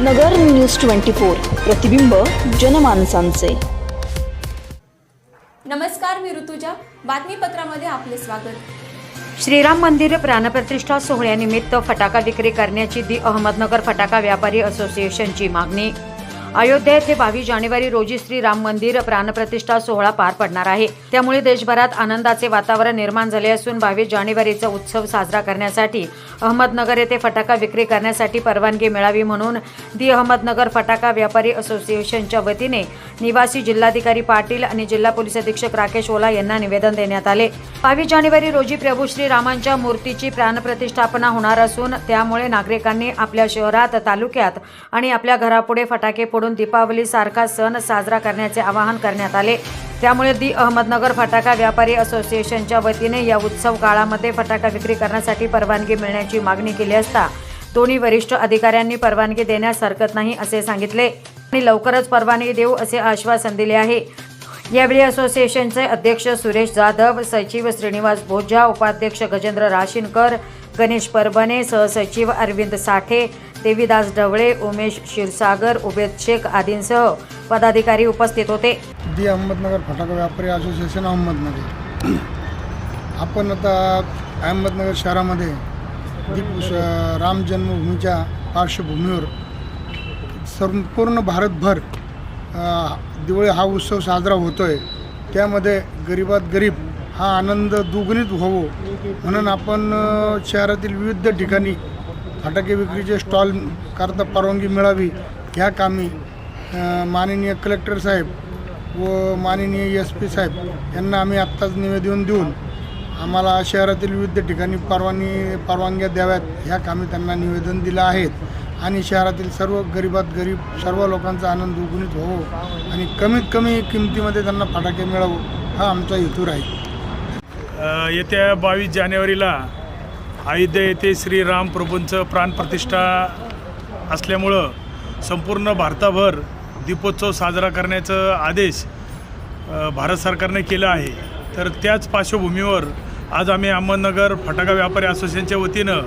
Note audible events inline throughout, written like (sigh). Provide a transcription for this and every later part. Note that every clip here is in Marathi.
नगर न्यूज ट्वेंटी फोर प्रतिबिंब जनमानसांचे. नमस्कार मी ऋतुजा. बातमीपत्रामध्ये आपले स्वागत. श्रीराम मंदिर प्राणप्रतिष्ठा सोहळ्यानिमित्त फटाका विक्री करण्याची दी अहमदनगर फटाका व्यापारी असोसिएशनची मागणी. अयोध्या येथे बावीस जानेवारी रोजी श्रीराम मंदिर प्राणप्रतिष्ठा सोहळा पार पडणार आहे. त्यामुळे देशभरात आनंदाचे वातावरण निर्माण झाले असून बावीस जानेवारीचा उत्सव साजरा करण्यासाठी अहमदनगर येथे फटाका विक्री करण्यासाठी परवानगी मिळावी म्हणून दी अहमदनगर फटाका व्यापारी असोसिएशनच्या वतीने निवासी जिल्हाधिकारी पाटील आणि जिल्हा पोलीस अधीक्षक राकेश ओला यांना निवेदन देण्यात आले. बावीस जानेवारी रोजी प्रभू श्रीरामांच्या मूर्तीची प्राणप्रतिष्ठापना होणार असून त्यामुळे नागरिकांनी आपल्या शहरात तालुक्यात आणि आपल्या घरापुढे फटाके फोडून दीपावली सारखा सण साजरा करण्याचे आवाहन करण्यात आले. त्यामुळे दी अहमदनगर फटाका व्यापारी असोसिएशनच्या वतीने या उत्सव काळामध्ये फटाका विक्री करण्यासाठी परवानगी मिळण्याची मागणी केली असता दोन्ही वरिष्ठ अधिकाऱ्यांनी परवानगी देण्यास हरकत नाही असे सांगितले आणि लवकरच परवानगी देऊ असे आश्वासन दिले आहे. यावेळी असोसिएशनचे अध्यक्ष सुरेश जाधव सचिव श्रीनिवास भोजा उपाध्यक्ष गजेंद्र राशीनकर गणेश परभणे सहसचिव अरविंद साठे देवीदास ढवळे उमेश क्षीरसागर उबेद शेख आदींसह पदाधिकारी उपस्थित होते. दी अहमदनगर फटाका व्यापारी असोसिएशन अहमदनगर. (clears throat) आपण आता अहमदनगर शहरामध्ये दीप राम जन्मभूमीच्या पार्श्वभूमीवर संपूर्ण भारतभर दिवाळी हा उत्सव साजरा होतो आहे त्यामध्ये गरीबात गरीब हा आनंद दुगणित व्हावो म्हणून आपण शहरातील विविध ठिकाणी फटाके विक्रीचे स्टॉल करता परवानगी मिळावी ह्या कामी माननीय कलेक्टर साहेब व माननीय एस पी साहेब यांना आम्ही आत्ताच निवेदन देऊन आम्हाला शहरातील विविध ठिकाणी परवानगी परवानग्या द्याव्यात ह्या कामी त्यांना निवेदन दिलं आहेत आणि शहरातील सर्व गरीबात गरीब सर्व लोकांचा आनंद दुगुणित व्हावं आणि कमीत कमी किमतीमध्ये त्यांना फटाके मिळावं हा आमचा हेतू राहील. येत्या बावीस जानेवारीला अयोध्या येथे श्रीराम प्रभूंचं प्राणप्रतिष्ठा असल्यामुळं संपूर्ण भारताभर दीपोत्सव साजरा करण्याचं आदेश भारत सरकारने केला आहे. तर त्याच पार्श्वभूमीवर आज आम्ही अहमदनगर फटाका व्यापारी असोसिएशनच्या वतीनं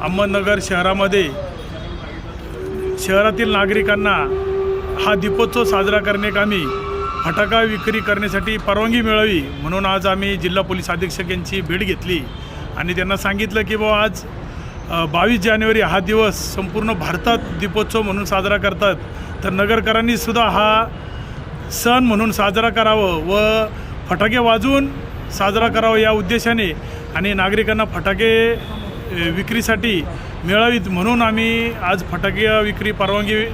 अहमदनगर शहरामध्ये शहरातील नागरिकांना हा दीपोत्सव साजरा करण्याकामी फटाका विक्री करण्यासाठी परवानगी मिळावी म्हणून आज आम्ही जिल्हा पोलीस अधीक्षक यांची भेट घेतली. आणि त्यांना सांगितलं की बाबा आज बावीस जानेवारी हा दिवस संपूर्ण भारतात दीपोत्सव म्हणून साजरा करतात. तर नगरकरांनी सुद्धा हा सण म्हणून साजरा करावं व फटाके वाजवून साजरा करावं या उद्देशाने आणि नागरिकांना फटाके विक्रीसाठी मिळावीत म्हणून आम्ही आज फटाके विक्री परवानगी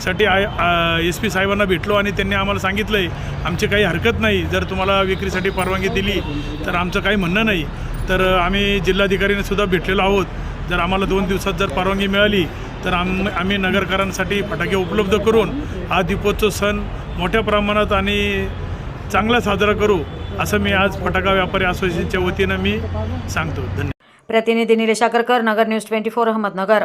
साठी आय एस पी साहेबांना भेटलो आणि त्यांनी आम्हाला सांगितलं आहे आमची काही हरकत नाही जर तुम्हाला विक्रीसाठी परवानगी दिली तर आमचं काही म्हणणं नाही. तर आम्ही जिल्हाधिकाऱ्यांना सुद्धा भेटलेलो आहोत. जर आम्हाला दोन दिवसात जर परवानगी मिळाली तर आम आम्ही नगरकरांसाठी फटाके उपलब्ध करून हा दीपोत्सव सण मोठ्या प्रमाणात आणि चांगला साजरा करू असं मी आज फटाका व्यापारी असोसिएशनच्या वतीनं मी सांगतो. धन्यवाद. प्रतिनिधी Nilesh Agarkar Nagar news twenty four Ahmednagar.